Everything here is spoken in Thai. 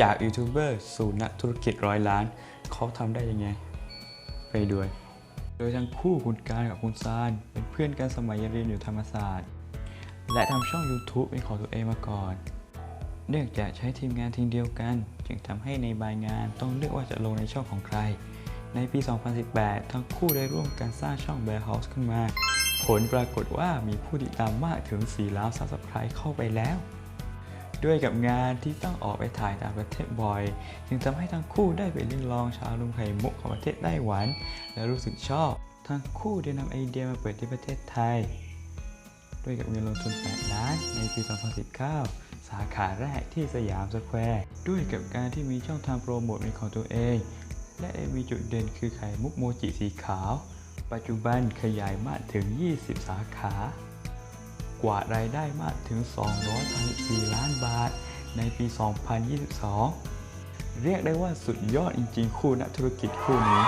จากยูทูบเบอร์สู่นักธุรกิจร้อยล้าน เขาทำได้ยังไง ไปดูโดยทั้งคู่คุณการกับคุณซานเป็นเพื่อนกันสมัยเรียนอยู่ธรรมศาสตร์ และทำช่อง YouTube เป็นของตัวเองมาก่อน เนื่องจากใช้ทีมงานทีมเดียวกัน จึงทำให้ในบายงานต้องเลือกว่าจะลงในช่องของใคร ในปี 2018 ทั้งคู่ได้ร่วมกันสร้างช่อง Bear House ขึ้นมา ผลปรากฏว่ามีผู้ติดตามมากถึง4ล้าน Subscribe เข้าไปแล้ว ด้วยกับงานที่ต้องออกไปถ่ายต่างประเทศบ่อย จึงทำให้ทั้งคู่ได้ไปเลิ้มลองชาลุงไข่มุกของประเทศไต้หวัน และรู้สึกชอบ ทั้งคู่ได้นำไอเดียมาเปิดที่ประเทศไทย ด้วยกับเงินลงทุน8ล้านในปี 2019 สาขาแรกที่สยามสแควร์ ด้วยกับการที่มีช่องทางโปรโมทเป็นของตัวเอง และมีจุดเด่นคือไข่มุกโมจิสีขาว ปัจจุบันขยายมากถึง 20 สาขา กว่ารายได้มากถึง 234 ล้านบาท ในปี 2022 เรียกได้ว่าสุดยอดจริงๆ คู่นักธุรกิจคู่นี้